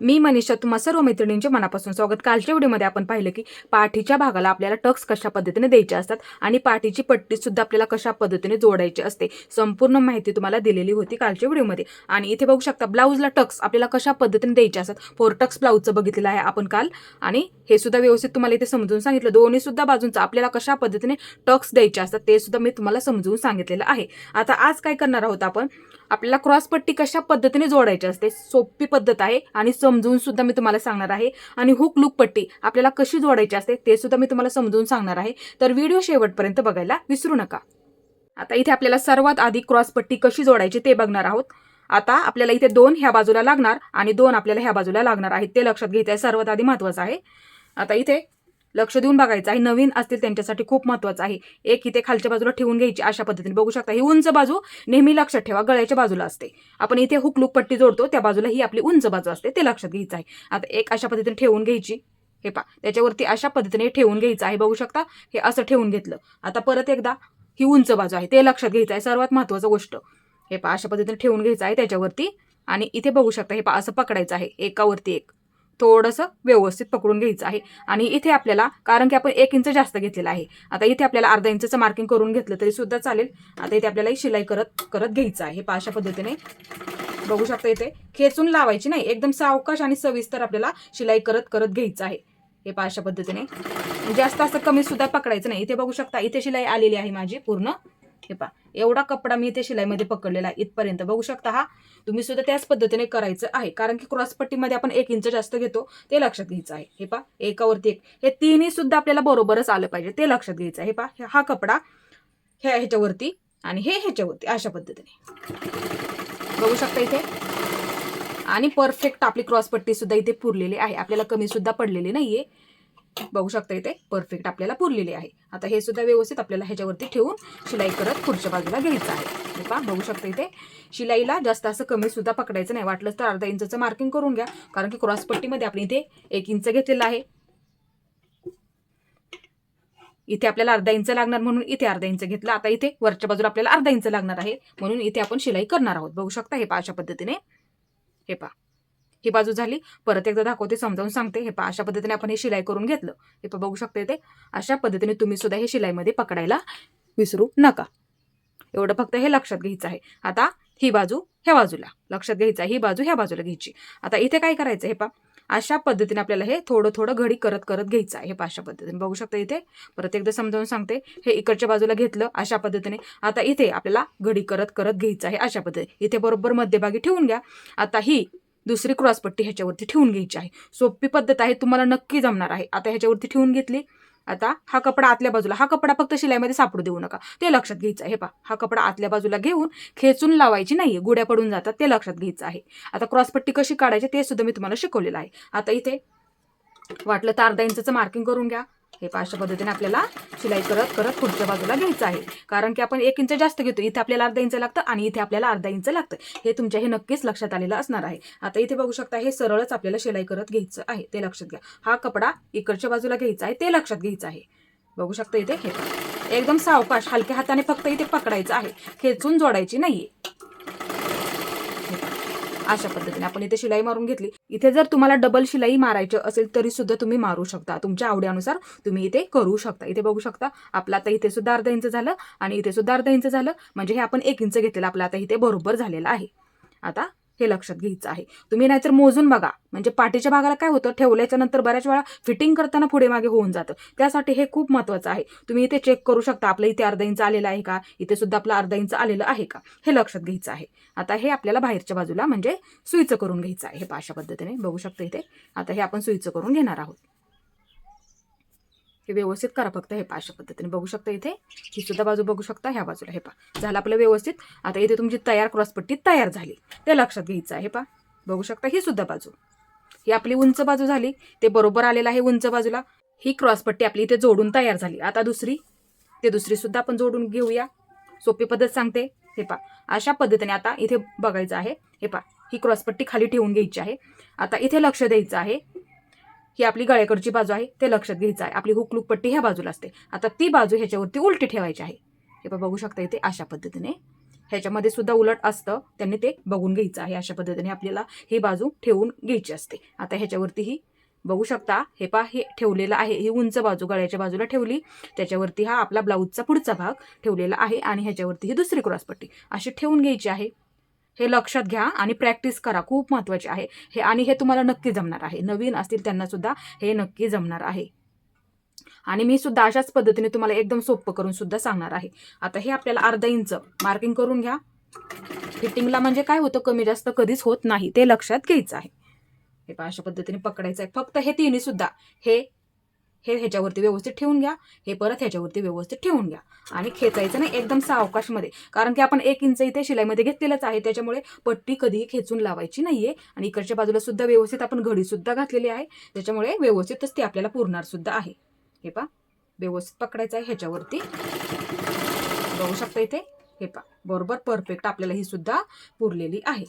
मी मनीषा तुम्हा सर्व मैत्रिणींचे मनापासून स्वागत. कालच्या व्हिडिओमध्ये आपण पाहिलं की पाठीच्या भागाला आपल्याला टक्स कशा पद्धतीने द्यायचे असतात आणि पाठीची पट्टी सुद्धा आपल्याला कशा पद्धतीने जोडायची असते संपूर्ण माहिती तुम्हाला दिलेली होती कालच्या व्हिडिओमध्ये. आणि इथे बघू शकता ब्लाऊजला टक्स आपल्याला कशा पद्धतीने द्यायचे असतात. फोर टक्स ब्लाऊजचं बघितलेलं आहे आपण काल. आणि हे सुद्धा व्यवस्थित तुम्हाला इथे समजून सांगितलं. दोन्ही सुद्धा बाजूंचं आपल्याला कशा पद्धतीने टक्स द्यायचे असतात ते सुद्धा मी तुम्हाला समजून सांगितलेलं आहे. आता आज काय करणार आहोत आपण? आपल्याला क्रॉस पट्टी कशा पद्धतीने जोडायची असते? सोपी पद्धत आहे आणि समजून सुद्धा मी तुम्हाला सांगणार आहे. आणि हुक लुक पट्टी आपल्याला कशी जोडायची असते ते सुद्धा मी तुम्हाला समजून सांगणार आहे. तर व्हिडिओ शेवटपर्यंत बघायला विसरू नका. आता इथे आपल्याला सर्वात आधी क्रॉस पट्टी कशी जोडायची ते बघणार आहोत. आता आपल्याला इथे दोन ह्या बाजूला लागणार आणि दोन आपल्याला ह्या बाजूला लागणार आहेत. ते लक्षात घ्यायचं आहे सर्वात आधी महत्वाचं आहे. आता इथे लक्ष देऊन बघायचं. आहे नवीन असतील त्यांच्यासाठी खूप महत्वाचं आहे. एक इथे खालच्या बाजूला ठेवून घ्यायची. अशा पद्धतीने बघू शकता. ही उंच बाजू नेहमी लक्षात ठेवा. गळ्याच्या बाजूला असते. आपण इथे हुकलूक पट्टी जोडतो. त्या बाजूला ही आपली उंच बाजू असते. ते लक्षात घ्यायचं आहे. आता एक अशा पद्धतीने ठेवून घ्यायची. हे पा त्याच्यावरती अशा पद्धतीने ठेवून घ्यायचं आहे. बघू शकता. हे असं ठेवून घेतलं. आता परत एकदा ही उंच बाजू आहे. ते लक्षात घ्यायचं आहे. सर्वात महत्वाचं गोष्ट. हे पा अशा पद्धतीने ठेवून घ्यायचं आहे त्याच्यावरती. आणि इथे बघू शकता. हे पा असं पकडायचं आहे. एकावरती एक. थोडंसं व्यवस्थित पकडून घ्यायचं आहे. आणि इथे आपल्याला कारण की आपण एक इंच जास्त घेतलेलं आहे. आता इथे आपल्याला अर्धा इंचचं मार्किंग करून घेतलं तरी सुद्धा चालेल. आता इथे आपल्याला शिलाई करत करत घ्यायचं आहे अशा पद्धतीने. बघू शकता इथे खेचून लावायची नाही. एकदम सावकाश आणि सविस्तर आपल्याला शिलाई करत करत घ्यायचं आहे. हे पा अशा पद्धतीने. जास्त असं कमी सुद्धा पकडायचं नाही. इथे बघू शकता इथे शिलाई आलेली आहे माझी पूर्ण. हे पहा. एवढा कपडा मी इथे शिलाईमध्ये पकडलेला आहे इथपर्यंत. बघू शकता हा? तुम्ही सुद्धा त्याच पद्धतीने करायचं आहे. कारण की क्रॉस पट्टीमध्ये आपण एक इंच जास्त घेतो ते लक्षात घ्यायचं आहे. हे पहा एकावरती एक. हे तिन्ही सुद्धा आपल्याला बरोबरच आलं पाहिजे. ते लक्षात घ्यायचं आहे. हे पा हा कपडा ह्या ह्याच्यावरती आणि हे ह्याच्यावरती अशा पद्धतीने. बघू शकता इथे? आणि परफेक्ट आपली क्रॉसपट्टी सुद्धा इथे पुरलेली आहे. आपल्याला कमी सुद्धा पडलेली नाहीये. बघू शकता इथे परफेक्ट आपल्याला पुरलेली आहे. आता हे सुद्धा व्यवस्थित आपल्याला ह्याच्यावरती ठेवून शिलाई करत पुढच्या बाजूला घ्यायचं आहे. हे पहा बघू शकता इथे. शिलाईला जास्त असं कमी सुद्धा पकडायचं नाही. वाटलंच तर अर्धा इंचचं मार्किंग करून घ्या. कारण की क्रॉसपट्टीमध्ये आपण इथे एक इंच घेतलेलं आहे. इथे आपल्याला अर्धा इंच लागणार म्हणून इथे अर्धा इंच घेतला. आता इथे वरच्या बाजूला आपल्याला अर्धा इंच लागणार आहे. म्हणून इथे आपण शिलाई करणार आहोत. बघू शकता हे पहा अशा पद्धतीने. हे पहा. ही बाजू झाली. परत एकदा दाखवते समजावून सांगते. हे पहा अशा पद्धतीने आपण हे शिलाई करून घेतलं. हे पा बघू शकते इथे. अशा पद्धतीने तुम्ही सुद्धा हे शिलाईमध्ये पकडायला विसरू नका. एवढं फक्त हे लक्षात घ्यायचं आहे. आता ही बाजू ह्या बाजूला. लक्षात घ्यायचं आहे ही बाजू ह्या बाजूला घ्यायची. आता इथे काय करायचं हे पा अशा पद्धतीने आपल्याला हे थोडं थोडं घडी करत करत घ्यायचं आहे. हे पा अशा पद्धतीने. बघू शकता इथे. परत एकदा समजावून सांगते. हे इकडच्या बाजूला घेतलं अशा पद्धतीने. आता इथे आपल्याला घडी करत करत घ्यायचं आहे अशा पद्धतीने. इथे बरोबर मध्यभागी ठेवून घ्या. आता ही दुसरी क्रॉसपट्टी ह्याच्यावरती ठेवून घ्यायची आहे. सोपी पद्धत आहे तुम्हाला नक्की जमणार आहे. आता ह्याच्यावरती ठेवून घेतली. आता हा कपडा आतल्या बाजूला हा कपडा फक्त शिलाईमध्ये सापडू देऊ नका. ते लक्षात घ्यायचं आहे. पा हा कपडा आतल्या बाजूला घेऊन खेचून लावायची नाहीये. गुड्या पडून जातात ते लक्षात घ्यायचं आहे. आता क्रॉसपट्टी कशी काढायची ते सुद्धा मी तुम्हाला शिकवलेलं आहे. आता इथे वाटलं तर अर्धा इंचचं मार्किंग करून घ्या. हे अशा पद्धतीने आपल्याला शिलाई करत करत पुढच्या बाजूला घ्यायचं आहे. कारण की आपण एक इंच जास्त घेतो. इथे आपल्याला अर्धा इंच लागतं आणि इथे आपल्याला अर्धा इंच लागतं. हे तुमच्या हे नक्कीच लक्षात आलेलं असणार आहे. आता इथे बघू शकता हे सरळच आपल्याला शिलाई करत घ्यायचं आहे. ते लक्षात घ्या. हा कपडा इकडच्या बाजूला घ्यायचा आहे. ते लक्षात घ्यायचं आहे. बघू शकता इथे हे एकदम सावकाश हलक्या हाताने फक्त इथे पकडायचं आहे. खेचून जोडायची नाहीये. अशा पद्धतीने. आपण इथे शिलाई मारून घेतली. इथे जर तुम्हाला डबल शिलाई मारायची असेल तरी सुद्धा तुम्ही मारू शकता. तुमच्या आवडीनुसार तुम्ही इथे करू शकता. इथे बघू शकता आपलं आता इथे सुद्धा अर्धा इंच झालं आणि इथे सुद्धा अर्धा इंच झालं. म्हणजे हे आपण एक इंच घेतलेलं आपलं आता इथे बरोबर झालेलं आहे. आता हे लक्षात घ्यायचं आहे. तुम्ही नाहीतर मोजून बघा. म्हणजे पाठीच्या भागाला काय होतं? ठेवल्याच्या नंतर बऱ्याच वेळा फिटिंग करताना पुढे मागे होऊन जातं. त्यासाठी हे खूप महत्त्वाचं आहे. तुम्ही इथे चेक करू शकता. आपलं इथे अर्धा इंच आलेलं आहे का? इथे सुद्धा आपलं अर्धा इंच आलेलं आहे का? हे लक्षात घ्यायचं आहे. आता हे आपल्याला बाहेरच्या बाजूला म्हणजे सुईचं करून घ्यायचं आहे. हे पाशा अशा पद्धतीने बघू शकता इथे. आता हे आपण सुईचं करून घेणार आहोत. हे व्यवस्थित करा फक्त हे पा अशा पद्धतीने. बघू शकता इथे ही सुद्धा बाजू बघू शकता ह्या बाजूला हे पा झालं आपलं व्यवस्थित. आता इथे तुमची तयार क्रॉसपट्टी तयार झाली. ते लक्षात घ्यायचं आहे हे बघू शकता ही सुद्धा बाजू. ही आपली उंच बाजू झाली ते बरोबर आलेलं आहे उंच बाजूला. ही क्रॉसपट्टी आपली इथे जोडून तयार झाली. आता दुसरी ते दुसरी सुद्धा आपण जोडून घेऊया. सोपी पद्धत सांगते. हे पा अशा पद्धतीने आता इथे बघायचं आहे. हे पा ही क्रॉसपट्टी खाली ठेवून घ्यायची आहे. आता इथे लक्ष द्यायचं आहे. ही आपली गळ्याकडची बाजू आहे ते लक्षात घ्यायचं आहे. आपली हुकलूक पट्टी ह्या बाजूला असते. आता ती बाजू ह्याच्यावरती उलटी ठेवायची आहे. हे पण बघू शकता इथे अशा पद्धतीने. ह्याच्यामध्ये सुद्धा उलट असतं. त्यांनी ते बघून घ्यायचं आहे. अशा पद्धतीने आपल्याला ही बाजू ठेवून घ्यायची असते. आता ह्याच्यावरती ही बघू शकता हे पा हे ठेवलेलं आहे. ही उंच बाजू गळ्याच्या बाजूला ठेवली. त्याच्यावरती हा आपला ब्लाऊजचा पुढचा भाग ठेवलेला आहे आणि ह्याच्यावरती ही दुसरी क्रॉसपट्टी. अशी ठेवून घ्यायची आहे. हे लक्षात घ्या आणि प्रॅक्टिस करा. खूप महत्त्वाचे आहे. हे आणि हे तुम्हाला नक्की जमणार आहे. नवीन असतील त्यांनासुद्धा हे नक्की जमणार आहे. आणि मी सुद्धा अशाच पद्धतीने तुम्हाला एकदम सोपं करून सुद्धा सांगणार आहे. आता हे आपल्याला अर्धा इंच मार्किंग करून घ्या. फिटिंगला म्हणजे काय होतं? कमी जास्त कधीच होत नाही. ते लक्षात घ्यायचं आहे. हे अशा पद्धतीने पकडायचं आहे. फक्त हे तिन्ही सुद्धा. हे हे ह्याच्यावरती व्यवस्थित ठेवून घ्या हे परत ह्याच्यावरती व्यवस्थित ठेवून घ्या. आणि खेचायचं नाही एकदम सावकाशमध्ये कारण की आपण एक इंच इथे शिलाईमध्ये घेतलेलंच आहे त्याच्यामुळे पट्टी कधीही खेचून लावायची नाहीये. आणि इकडच्या बाजूला सुद्धा व्यवस्थित आपण घडी सुद्धा घातलेली आहे त्याच्यामुळे व्यवस्थितच ती आपल्याला पुरणार सुद्धा आहे. हे पा व्यवस्थित पकडायचं आहे ह्याच्यावरती. बघू शकता इथे? हे पा बरोबर परफेक्ट आपल्याला ही सुद्धा पुरलेली आहे.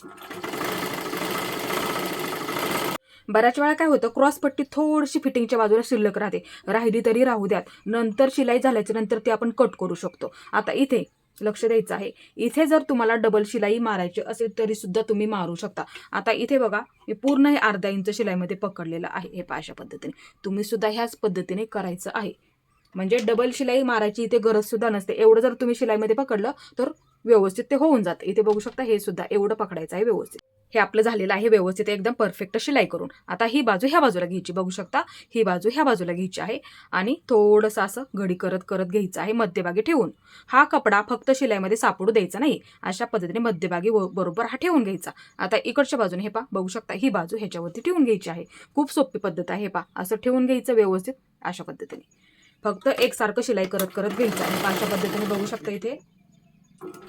बऱ्याच वेळा काय होतं क्रॉस पट्टी थोडीशी फिटिंगच्या बाजूला शिल्लक राहते. राहिली तरी राहू द्यात. नंतर शिलाई झाल्याच्यानंतर ती आपण कट करू शकतो. आता इथे लक्ष द्यायचं आहे. इथे जर तुम्हाला डबल शिलाई मारायची असेल तरी सुद्धा तुम्ही मारू शकता. आता इथे बघा मी पूर्ण हे अर्धा इंच शिलाईमध्ये पकडलेलं आहे. हे पहा अशा पद्धतीने. तुम्ही सुद्धा ह्याच पद्धतीने करायचं आहे. म्हणजे डबल शिलाई मारायची इथे गरज सुद्धा नसते. एवढं जर तुम्ही शिलाईमध्ये पकडलं तर व्यवस्थित ते होऊन जातं. इथे बघू शकता हे सुद्धा एवढं पकडायचं आहे व्यवस्थित. हे आपलं झालेलं आहे व्यवस्थित. एकदम परफेक्ट शिलाई करून. आता ही बाजू ह्या बाजूला घ्यायची. बघू शकता ही बाजू ह्या बाजूला घ्यायची आहे. आणि थोडंसं असं घडी करत करत घ्यायचं आहे मध्यभागी ठेवून. हा कपडा फक्त शिलाईमध्ये सापडू द्यायचा नाही. अशा पद्धतीने मध्यभागी बरोबर हा ठेवून घ्यायचा. आता इकडच्या बाजूने हे पा बघू शकता ही बाजू ह्याच्यावरती ठेवून घ्यायची आहे. खूप सोपी पद्धत आहे हे पा असं ठेवून घ्यायचं व्यवस्थित अशा पद्धतीने. फक्त एकसारखं शिलाई करत करत घ्यायचं. आहे अशा पद्धतीने बघू शकता इथे.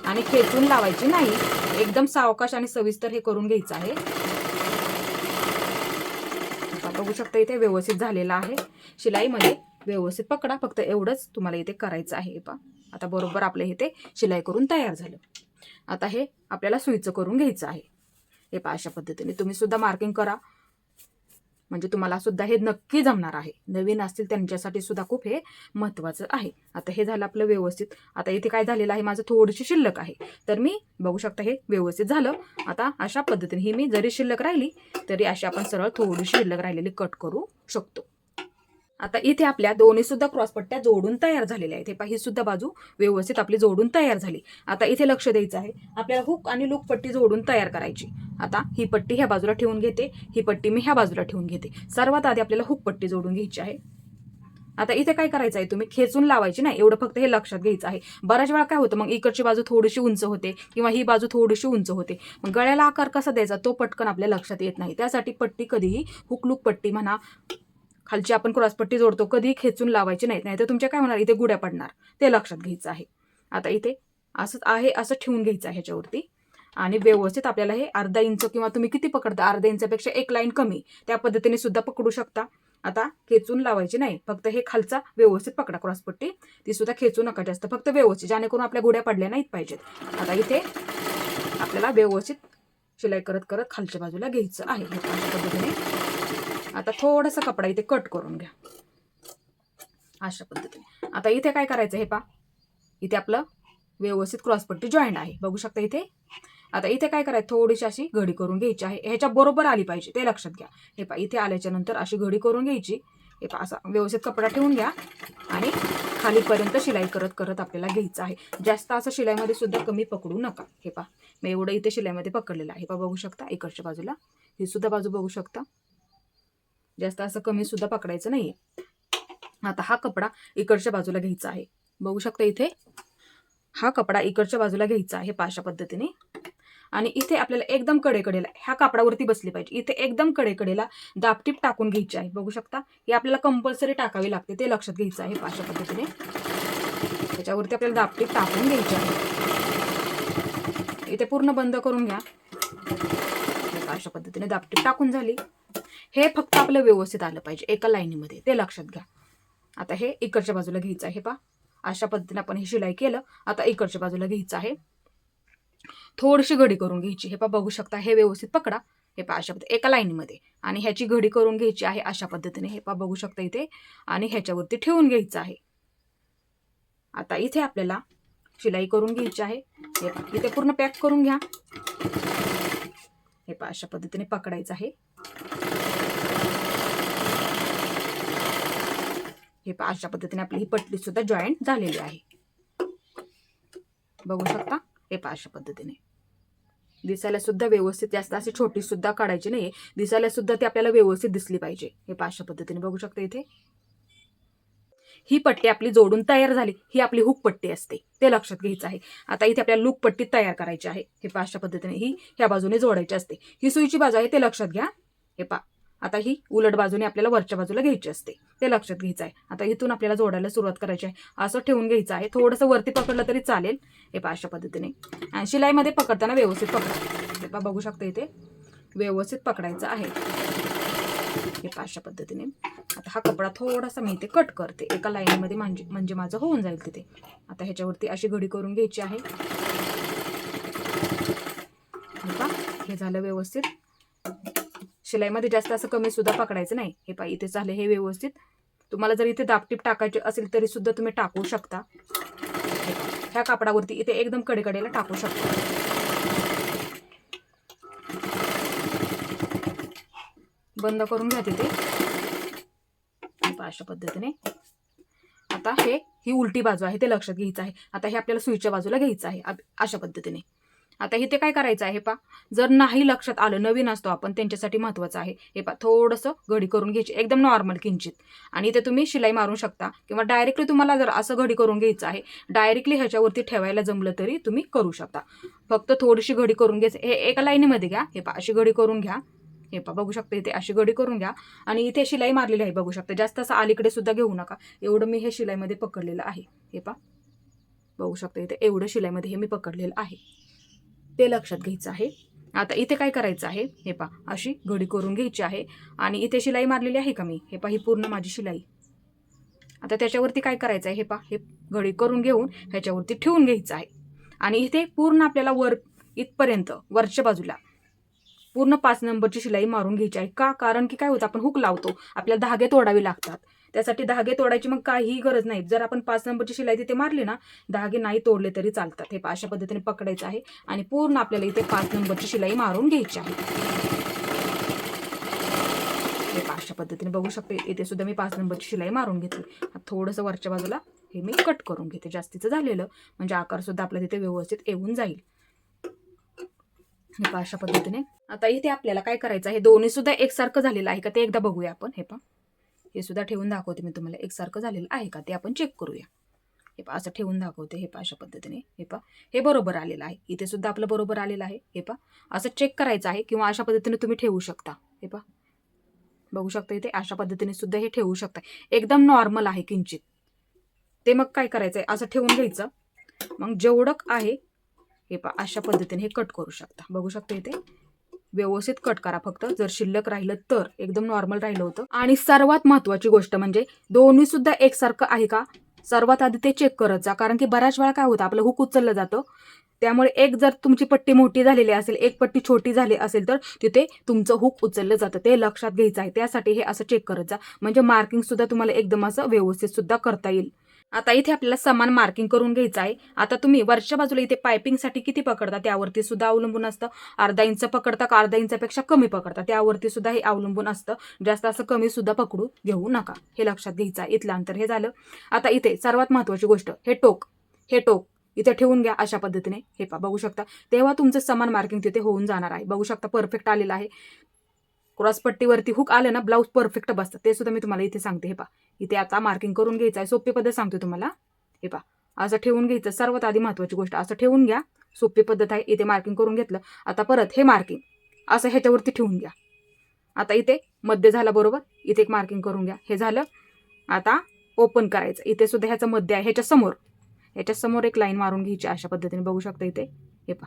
आणि खेचून लावायची नाही. एकदम सावकाश आणि सविस्तर हे करून घ्यायचं आहे. बघू शकता इथे व्यवस्थित झालेलं आहे. शिलाईमध्ये म्हणजे व्यवस्थित पकडा. फक्त एवढंच तुम्हाला इथे करायचं आहे. पा आता बरोबर आपल्या इथे शिलाई करून तयार झालं. आता हे आपल्याला सुईचं करून घ्यायचं आहे. हे पा अशा पद्धतीने तुम्ही सुद्धा मार्किंग करा. म्हणजे तुम्हाला सुद्धा हे नक्की जमणार आहे. नवीन असतील त्यांच्यासाठी सुद्धा खूप हे महत्त्वाचं आहे. आता हे झालं आपलं व्यवस्थित. आता इथे काय झालेलं आहे? माझं थोडीशी शिल्लक आहे. तर मी बघू शकता हे व्यवस्थित झालं. आता अशा पद्धतीने ही मी जरी शिल्लक राहिली तरी अशी आपण सरळ थोडीशी शिल्लक राहिलेली कट करू शकतो. आता इथे आपल्या दोन्ही सुद्धा क्रॉसपट्ट्या जोडून तयार झालेल्या आहेत. हे पहा ही सुद्धा बाजू व्यवस्थित आपली जोडून तयार झाली. आता इथे लक्ष द्यायचं आहे. आपल्याला हुक आणि लूक पट्टी जोडून तयार करायची. आता ही पट्टी ह्या बाजूला ठेवून घेते. ही पट्टी मी ह्या बाजूला ठेवून घेते. सर्वात आधी आपल्याला हुक पट्टी जोडून घ्यायची आहे. आता इथे काय करायचं आहे तुम्ही? खेचून लावायची नाही. एवढं फक्त हे लक्षात घ्यायचं आहे. बऱ्याच वेळा काय होतं? मग इकडची बाजू थोडीशी उंच होते किंवा ही बाजू थोडीशी उंच होते. मग गळ्याला आकार कसा द्यायचा? तो पटकन आपल्या लक्षात येत नाही. त्यासाठी पट्टी कधीही हुकलुक पट्टी म्हणा खालची आपण क्रॉसपट्टी जोडतो कधी खेचून लावायची नाही नाही तर तुमच्या काय होणार इथे गुड्या पडणार. ते लक्षात घ्यायचं आहे. आता इथे असंच आहे असं ठेवून घ्यायचं आहे ह्याच्यावरती. आणि व्यवस्थित आपल्याला हे अर्धा इंच किंवा तुम्ही किती पकडता अर्धा इंचापेक्षा एक लाईन कमी त्या पद्धतीने सुद्धा पकडू शकता. आता खेचून लावायची नाही फक्त हे खालचा व्यवस्थित पकडा क्रॉसपट्टी. ती सुद्धा खेचू नका जास्त फक्त व्यवस्थित जेणेकरून आपल्या गुड्या पडल्या नाहीत पाहिजेत. आता इथे आपल्याला व्यवस्थित शिलाई करत करत खालच्या बाजूला घ्यायचं आहे. पद्धतीने आता थोडासा कपडा इथे कट करून घ्या. अशा पद्धतीने. आता इथे काय करायचं हे पा इथे आपलं व्यवस्थित क्रॉसपट्टी जॉईंट आहे. बघू शकता इथे. आता इथे काय करायचं? थोडीशी अशी घडी करून घ्यायची आहे. ह्याच्या बरोबर आली पाहिजे. ते लक्षात घ्या. हे पा इथे आल्याच्यानंतर अशी घडी करून घ्यायची. हे पा असा व्यवस्थित कपडा ठेवून घ्या. आणि खालीपर्यंत शिलाई करत करत आपल्याला घ्यायचं आहे. जास्त असं शिलाईमध्ये सुद्धा कमी पकडू नका. हे पा मी एवढं इथे शिलाईमध्ये पकडलेलं आहे. पा बघू शकता. इकडच्या बाजूला. ही सुद्धा बाजू बघू शकता. जास्त असं कमी सुद्धा पकडायचं नाहीये. आता हा कपडा इकडच्या बाजूला घ्यायचा आहे. बघू शकता इथे हा कपडा इकडच्या बाजूला घ्यायचा आहे पाशा पद्धतीने. आणि इथे आपल्याला एकदम कडेकडेला ह्या कापडावरती बसली पाहिजे. इथे एकदम कडेकडेला दापटीप टाकून घ्यायची आहे. बघू शकता हे आपल्याला कंपल्सरी टाकावी लागते ते लक्षात घ्यायचं आहे पाशा पद्धतीने. त्याच्यावरती आपल्याला दापटीप टाकून घ्यायची आहे. इथे पूर्ण बंद करून घ्या. अशा पद्धतीने दापटीप टाकून झाली. हे फक्त आपलं व्यवस्थित आलं पाहिजे एका लाईनीमध्ये. ते लक्षात घ्या. आता हे इकडच्या बाजूला घ्यायचं आहे पा अशा पद्धतीने आपण हे शिलाई केलं. आता इकडच्या बाजूला घ्यायचं आहे. थोडीशी घडी करून घ्यायची. हे पा बघू शकता हे व्यवस्थित पकडा. हे पा अशा पद्धती एका लाईनीमध्ये. आणि ह्याची घडी करून घ्यायची आहे अशा पद्धतीने. हे पा बघू शकता इथे. आणि ह्याच्यावरती ठेवून घ्यायचं आहे. आता इथे आपल्याला शिलाई करून घ्यायची आहे. हे इथे पूर्ण पॅक करून घ्या. हे पा अशा पद्धतीने पकडायचं आहे. हे पा अशा पद्धतीने आपली ही पटली सुद्धा जॉईंट झालेली आहे. बघू शकता? हे पा अशा पद्धतीने. दिसायला सुद्धा व्यवस्थित जास्त अशी छोटी सुद्धा काढायची नाही दिसायला सुद्धा ती आपल्याला व्यवस्थित दिसली पाहिजे. हे पा अशा पद्धतीने बघू शकता इथे. ही पट्टी आपली जोडून तयार झाली ही आपली हुक पट्टी असते. ते लक्षात घ्यायचं आहे. आता इथे आपल्याला लूक पट्टी तयार करायची आहे. हे पा अशा पद्धतीने ही ह्या बाजूने जोडायची असते. ही सुईची बाजू आहे ते लक्षात घ्या. हे पा आता ही उलट बाजूने आपल्याला वरच्या बाजूला घ्यायची असते. ते लक्षात घ्यायचं आहे. आता इथून आपल्याला जोडायला सुरुवात करायची आहे. असं ठेवून घ्यायचं आहे. थोडंसं वरती पकडलं तरी चालेल. हे पा अशा पद्धतीने. आणि शिलाईमध्ये पकडताना व्यवस्थित पकडा. हे पा बघू शकता इथे व्यवस्थित पकडायचं आहे. हे अशा पद्धतीने. आता हा कपडा थोडासा मी इथे कट करते. एका लाईनीमध्ये म्हणजे म्हणजे माझं होऊन जाईल तिथे. आता ह्याच्यावरती अशी घडी करून घ्यायची आहे. हे हे झालं व्यवस्थित. शिलाईमध्ये जास्त असं कमी सुद्धा पकडायचं नाही. हे पाय इथे झाले हे व्यवस्थित. तुम्हाला जर इथे दापटीप टाकायचे असेल तरी सुद्धा तुम्ही टाकू शकता. ह्या कापडावरती इथे एकदम कडेकडेला टाकू शकता. बंद करून घ्या तिथे पहा अशा पद्धतीने. आता हे ही उलटी बाजू आहे ते लक्षात घ्यायचं आहे. आता हे आपल्याला सुईच्या बाजूला घ्यायचं आहे अशा पद्धतीने. आता इथे काय करायचं आहे पा जर नाही लक्षात आलं नवीन असतो आपण त्यांच्यासाठी महत्त्वाचं आहे. हे पा थोडंसं घडी करून घ्यायची एकदम नॉर्मल किंचित. आणि इथे तुम्ही शिलाई मारू शकता किंवा डायरेक्टली तुम्हाला जर असं घडी करून घ्यायचं आहे डायरेक्टली ह्याच्यावरती ठेवायला जमलं तरी तुम्ही करू शकता. फक्त थोडीशी घडी करून घ्यायचं. हे एका लाईनीमध्ये घ्या. हे पा अशी घडी करून घ्या. हे पा बघू शकता इथे अशी घडी करून घ्या. आणि इथे शिलाई मारलेली आहे बघू शकता. जास्त असं अलीकडे सुद्धा घेऊ नका. एवढं मी हे शिलाईमध्ये पकडलेलं आहे. हे पा बघू शकता इथे एवढं शिलाईमध्ये हे मी पकडलेलं आहे. ते लक्षात घ्यायचं आहे. आता इथे काय करायचं आहे? हे पा अशी घडी करून घ्यायची आहे. आणि इथे शिलाई मारलेली आहे का मी? हे पा ही पूर्ण माझी शिलाई. आता त्याच्यावरती काय करायचं आहे? हे पा हे घडी करून घेऊन ह्याच्यावरती ठेवून घ्यायचं आहे. आणि इथे पूर्ण आपल्याला वर इथपर्यंत वरच्या बाजूला पूर्ण पाच नंबरची शिलाई मारून घ्यायची आहे. का? कारण की काय होतं आपण हुक लावतो. आपल्याला धागे तोडावे लागतात. त्यासाठी धागे तोडायची मग काहीही गरज नाही. जर आपण पाच नंबरची शिलाई तिथे मारली ना धागे नाही तोडले तरी चालतात. हे अशा पद्धतीने पकडायचं आहे आणि पूर्ण आपल्याला इथे पाच नंबरची शिलाई मारून घ्यायची आहे. अशा पद्धतीने बघू शकते इथे सुद्धा मी पाच नंबरची शिलाई मारून घेतली. थोडंसं वरच्या बाजूला हे मी कट करून घेते. जास्तीचं झालेलं म्हणजे आकार सुद्धा आपल्या तिथे व्यवस्थित येऊन जाईल. हे पहा अशा पद्धतीने. आता इथे आपल्याला काय करायचं आहे? दोन्ही सुद्धा एकसारखं झालेलं आहे का? ते एकदा बघूया आपण. हे पहा. हे सुद्धा ठेवून दाखवते मी तुम्हाला. एकसारखं झालेलं आहे का? ते आपण चेक करूया. हे पहा असं ठेवून दाखवते. हे पहा अशा पद्धतीने. हे पहा. हे बरोबर आलेलं आहे. इथे सुद्धा आपलं बरोबर आलेलं आहे. हे पहा. असं चेक करायचं आहे किंवा अशा पद्धतीने तुम्ही ठेवू शकता. हे पहा. बघू शकता इथे अशा पद्धतीने सुद्धा हे ठेवू शकता. एकदम नॉर्मल आहे किंचित. ते मग काय करायचं आहे असं ठेवून घ्यायचं. मग जेवढं आहे हे पा अशा पद्धतीने हे कट करू शकता. बघू शकता इथे. व्यवस्थित कट करा फक्त. जर शिल्लक राहिलं तर एकदम नॉर्मल राहिलं होतं. आणि सर्वात महत्वाची गोष्ट म्हणजे दोन्ही सुद्धा एकसारखं आहे का? सर्वात आधी ते चेक करत जा. कारण की बऱ्याच वेळा काय होतं आपलं हुक उचललं जातं. त्यामुळे एक जर तुमची पट्टी मोठी झालेली असेल एक पट्टी छोटी झाली असेल तर तिथे तुमचं हुक उचललं जातं. ते लक्षात घ्यायचं आहे. त्यासाठी हे असं चेक करत जा. म्हणजे मार्किंग सुद्धा तुम्हाला एकदम असं व्यवस्थित सुद्धा करता येईल. आता इथे आपल्याला समान मार्किंग करून घ्यायचं आहे. आता तुम्ही वरच्या बाजूला इथे पायपिंगसाठी किती पकडता? त्यावरती सुद्धा अवलंबून असतं. अर्धा इंच पकडता का? अर्धा इंचापेक्षा कमी पकडता. त्यावरती सुद्धा हे अवलंबून असतं. जास्त असं कमी सुद्धा पकडू घेऊ नका. हे लक्षात घ्यायचं आहे. इथलं अंतर हे झालं. आता इथे सर्वात महत्वाची गोष्ट हे टोक. हे टोक. इथे ठेवून घ्या अशा पद्धतीने. हे पा बघू शकता. तेव्हा तुमचं समान मार्किंग तिथे होऊन जाणार आहे. बघू शकता परफेक्ट आलेलं आहे. क्रॉसपट्टीवरती हुक आलं ना ब्लाऊज परफेक्ट बसतं. ते सुद्धा मी तुम्हाला इथे सांगते. हे पा इथे आता मार्किंग करून घ्यायचं आहे सोपी पद्धत सांगते तुम्हाला. हे पा असं ठेवून घ्यायचं. सर्वात आधी महत्वाची गोष्ट असं ठेवून घ्या. सोपी पद्धत आहे. इथे मार्किंग करून घेतलं. आता परत हे मार्किंग असं ह्याच्यावरती ठेवून घ्या. आता इथे मध्य झाला बरोबर. इथे एक मार्किंग करून घ्या. हे झालं. आता ओपन करायचं. इथे सुद्धा ह्याचं मध्य आहे. ह्याच्यासमोर ह्याच्यासमोर एक लाईन मारून घ्यायची. अशा पद्धतीने बघू शकता इथे. हे पा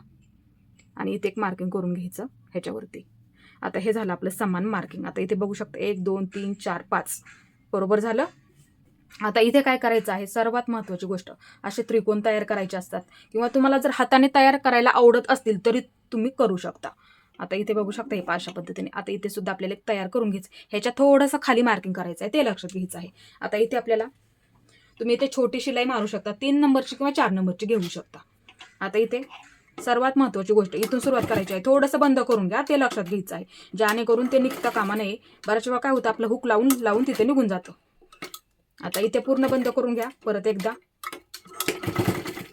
आणि इथे एक मार्किंग करून घ्यायचं. ह्याच्यावरती. आता हे झालं आपलं समान मार्किंग आता इथे बघू शकता एक दोन तीन चार पाच. बरोबर झालं? आता इथे काय करायचं आहे? सर्वात महत्त्वाची गोष्ट असे त्रिकोण तयार करायचे असतात. किंवा तुम्हाला जर हाताने तयार करायला आवडत असतील तरी तुम्ही करू शकता. आता इथे बघू शकता हे पहा अशा पद्धतीने. आता इथे सुद्धा आपल्याला एक तयार करून घ्यायचं. ह्याच्या थोडंसं खाली मार्किंग करायचं आहे. ते लक्षात घ्यायचं आहे. आता इथे आपल्याला तुम्ही इथे छोटी शिलाई मारू शकता. तीन नंबरची किंवा चार नंबरची घेऊ शकता. आता इथे सर्वात महत्त्वाची गोष्ट इथून सुरुवात करायची आहे. थोडंसं बंद करून घ्या ते लक्षात घ्यायचं आहे. जेणेकरून ते निघता कामा नये. बऱ्याच वेळा काय होतं आपलं हुक लावून लावून तिथे निघून जातं. आता इथे पूर्ण बंद करून घ्या परत एकदा.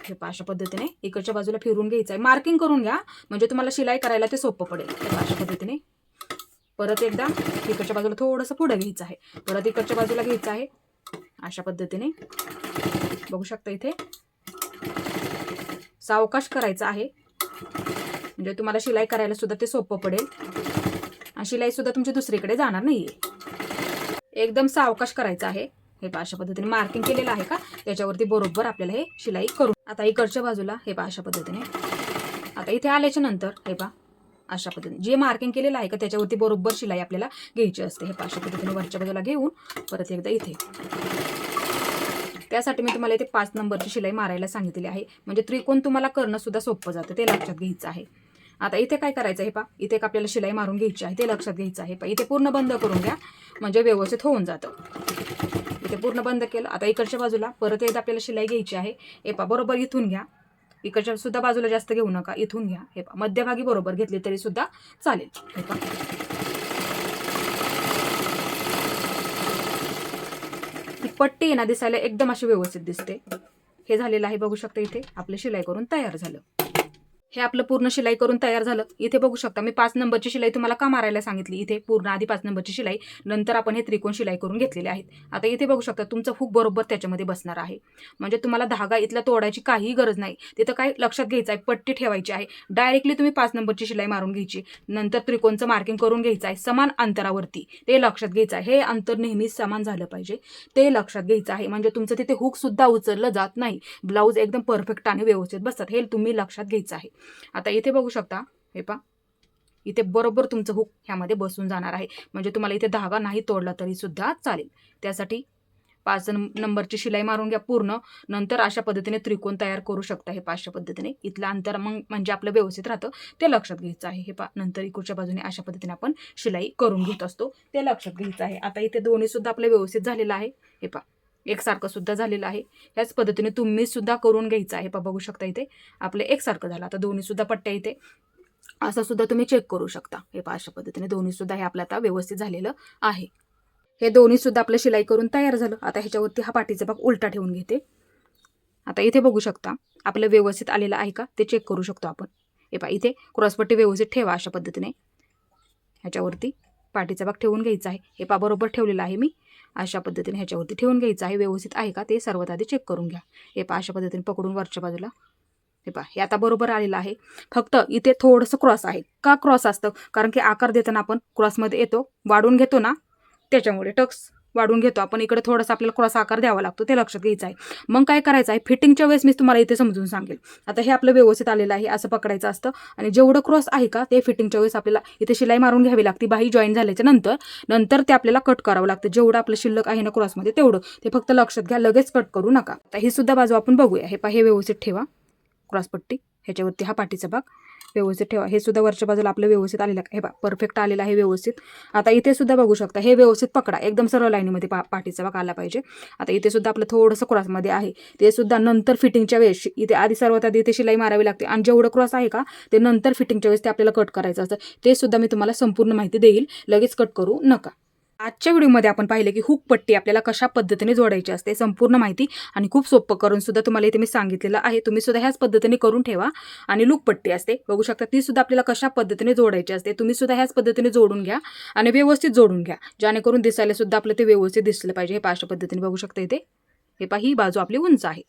हे अशा पद्धतीने इकडच्या बाजूला फिरून घ्यायचं आहे. मार्किंग करून घ्या म्हणजे तुम्हाला शिलाई करायला ते सोपं पडेल. अशा पद्धतीने. परत एकदा इकडच्या बाजूला थोडंसं पुढं घ्यायचं आहे. परत इकडच्या बाजूला घ्यायचं आहे. अशा पद्धतीने. बघू शकता इथे. सावकाश करायचा आहे. म्हणजे तुम्हाला शिलाई करायला सुद्धा ते सोपं पडेल. आणि शिलाई सुद्धा तुमची दुसरीकडे जाणार नाहीये. एकदम सावकाश करायचं आहे. हे पहा अशा पद्धतीने मार्किंग केलेलं आहे का? त्याच्यावरती बरोबर आपल्याला हे शिलाई करून. आता इकडच्या बाजूला हे पहा अशा पद्धतीने. आता इथे आल्याच्यानंतर हे पहा अशा पद्धतीने. जे मार्किंग केलेलं आहे का त्याच्यावरती बरोबर शिलाई आपल्याला घ्यायची असते. हे पहा अशा पद्धतीने वरच्या बाजूला घेऊन परत एकदा इथे. त्यासाठी मी तुम्हाला इथे पाच नंबरची शिलाई मारायला सांगितलेली आहे. म्हणजे त्रिकोण तुम्हाला करणं सुद्धा सोपं जातं ते लक्षात घ्यायचं आहे. आता इथे काय करायचं आहे पा इथे एक आपल्याला शिलाई मारून घ्यायची आहे ते लक्षात घ्यायचं आहे पा इथे पूर्ण बंद करून घ्या म्हणजे व्यवस्थित होऊन जातं. इथे पूर्ण बंद केलं. आता इकडच्या बाजूला परत एकदा आपल्याला शिलाई घ्यायची आहे. हे पा बरोबर इथून घ्या. इकडच्या सुद्धा बाजूला जास्त घेऊ नका इथून घ्या. हे पा मध्यभागी बरोबर घेतली तरी सुद्धा चालेल. हे पा पट्टी आहे ना दिसायला एकदम अशी व्यवस्थित दिसते. हे झालेलं आहे बघू शकता इथे. आपलं शिलाई करून तयार झालं. हे आपलं पूर्ण शिलाई करून तयार झालं. इथे बघू शकता मी पाच नंबरची शिलाई तुम्हाला का मारायला सांगितली? इथे पूर्ण आधी पाच नंबरची शिलाई नंतर आपण हे त्रिकोण शिलाई करून घेतलेले आहेत. आता इथे बघू शकता तुमचं हुक बरोबर त्याच्यामध्ये बसणार आहे. म्हणजे तुम्हाला धागा इथला तोडायची काहीही गरज नाही. तिथं काय लक्षात घ्यायचं आहे पट्टी ठेवायची आहे. डायरेक्टली तुम्ही पाच नंबरची शिलाई मारून घ्यायची. नंतर त्रिकोणचं मार्किंग करून घ्यायचं आहे समान अंतरावरती. ते लक्षात घ्यायचं आहे हे अंतर नेहमीच समान झालं पाहिजे. ते लक्षात घ्यायचं आहे म्हणजे तुमचं तिथे हुकसुद्धा उचललं जात नाही. ब्लाऊज एकदम परफेक्ट आणि व्यवस्थित बसतात. हे तुम्ही लक्षात घ्यायचं आहे. आता इथे बघू शकता हे पा इथे बरोबर तुमचं हुक ह्यामध्ये बसून जाणार आहे. म्हणजे तुम्हाला इथे धागा नाही तोडला तरी सुद्धा चालेल. त्यासाठी पाच नंबरची शिलाई मारून घ्या पूर्ण. नंतर अशा पद्धतीने त्रिकोण तयार करू शकता हे पाचशा पद्धतीने. इथलं अंतर मग म्हणजे आपलं व्यवस्थित राहतं. ते लक्षात घ्यायचं आहे. हे पा नंतर इकडच्या बाजूने अशा पद्धतीने आपण शिलाई करून घेत असतो. ते लक्षात घ्यायचं आहे. आता इथे दोन्ही सुद्धा आपलं व्यवस्थित झालेलं आहे. हे पा एकसारखं सुद्धा झालेलं आहे. ह्याच पद्धतीने तुम्ही सुद्धा करून घ्यायचं आहे. पा बघू शकता इथे. आपलं एकसारखं झालं. आता दोन्ही सुद्धा पट्ट्या इथे. असं सुद्धा तुम्ही चेक करू शकता. हे पहा अशा पद्धतीने दोन्ही सुद्धा हे आपलं आता व्यवस्थित झालेलं आहे. हे दोन्ही सुद्धा आपलं शिलाई करून तयार झालं. आता ह्याच्यावरती हा पाठीचा भाग उलटा ठेवून घेते. आता इथे बघू शकता. आपलं व्यवस्थित आलेलं आहे का? ते चेक करू शकतो आपण. हे पा इथे क्रॉसपट्टी व्यवस्थित ठेवा अशा पद्धतीने. ह्याच्यावरती पाठीचा भाग ठेवून घ्यायचा आहे. हे पा बरोबर ठेवलेलं आहे मी. अशा पद्धतीने ह्याच्यावरती ठेवून घ्यायचं आहे. व्यवस्थित आहे का ते सर्वात आधी चेक करून घ्या. हे पहा अशा पद्धतीने पकडून वरच्या बाजूला. हे पहा हे आता बरोबर आलेलं आहे. फक्त इथे थोडंसं क्रॉस आहे. का क्रॉस असतं? कारण की आकार देताना आपण क्रॉसमध्ये येतो वाढून घेतो ना त्याच्यामुळे टक्स. वाढून घेतो. आपण इकडे थोडासा आपल्याला क्रॉस आकार द्यावा लागतो. ते लक्षात घ्यायचं आहे. मग काय करायचं आहे? फिटिंगच्या वेळेस मी तुम्हाला इथे समजून सांगेल. आता हे आपलं व्यवस्थित आलेलं आहे असं पकडायचं असतं. आणि जेवढं क्रॉस आहे का ते फिटिंगच्या वेळेस आपल्याला इथे शिलाई मारून घ्यावी लागते. बाही जॉईन झाल्याच्यानंतर नंतर ते आपल्याला कट करावं लागतं. जेवढं आपलं शिल्लक आहे ना क्रॉसमध्ये तेवढं. ते फक्त लक्षात घ्या लगेच कट करू नका. आता ही सुद्धा बाजू आपण बघूया. हे पा हे व्यवस्थित ठेवा. क्रॉसपट्टी ह्याच्यावरती हा पाठीचा भाग. व्यवस्थित ठेवा. हे सुद्धा वरच्या बाजूला आपलं व्यवस्थित आलेलं आहे. हे बा परफेक्ट आलेलं आहे व्यवस्थित. आता इथे सुद्धा बघू शकता हे व्यवस्थित पकडा. एकदम सरळ लाईनीमध्ये पा पाठीचा भाग आला पाहिजे. आता इथे सुद्धा आपलं थोडंसं क्रॉसमध्ये आहे. ते सुद्धा नंतर फिटिंगच्या वेळेस इथे आधी सर्वात आधी इथे शिलाई मारावी लागते. आणि जेवढं क्रॉस आहे का ते नंतर फिटिंगच्या वेळेस ते आपल्याला कट करायचं असतं. ते सुद्धा मी तुम्हाला संपूर्ण माहिती देईल. लगेच कट करू नका. आजच्या व्हिडिओमध्ये आपण पाहिलं की हुक पट्टी आपल्याला कशा पद्धतीने जोडायची असते संपूर्ण माहिती आणि खूप सोपं करून सुद्धा तुम्हाला इथे मी सांगितलेलं आहे. तुम्ही सुद्धा ह्याच पद्धतीने करून ठेवा आणि लूक पट्टी असते. बघू शकता ती सुद्धा आपल्याला कशा पद्धतीने जोडायची असते. तुम्ही सुद्धा ह्याच पद्धतीने जोडून घ्या आणि व्यवस्थित जोडून घ्या. जेणेकरून दिसायला सुद्धा आपलं ते व्यवस्थित दिसलं पाहिजे. हे पा पद्धतीने बघू शकता इथे. हे पा ही बाजू आपली उंच आहे.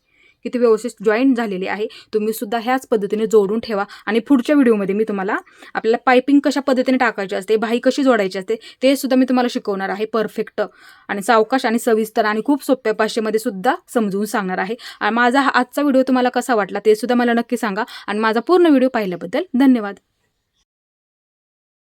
किती व्यवस्थित जॉईंट झालेली आहे. तुम्ही सुद्धा ह्याच पद्धतीने जोडून ठेवा. आणि पुढच्या व्हिडिओमध्ये मी तुम्हाला आपल्याला पायपिंग कशा पद्धतीने टाकायची असते भाई कशी जोडायची असते ते सुद्धा मी तुम्हाला शिकवणार आहे परफेक्ट आणि सावकाश आणि सविस्तर आणि खूप सोप्या भाषेमध्ये सुद्धा समजून सांगणार आहे. आणि माझा हा आजचा व्हिडिओ तुम्हाला कसा वाटला ते सुद्धा मला नक्की सांगा. आणि माझा पूर्ण व्हिडिओ पाहिल्याबद्दल धन्यवाद.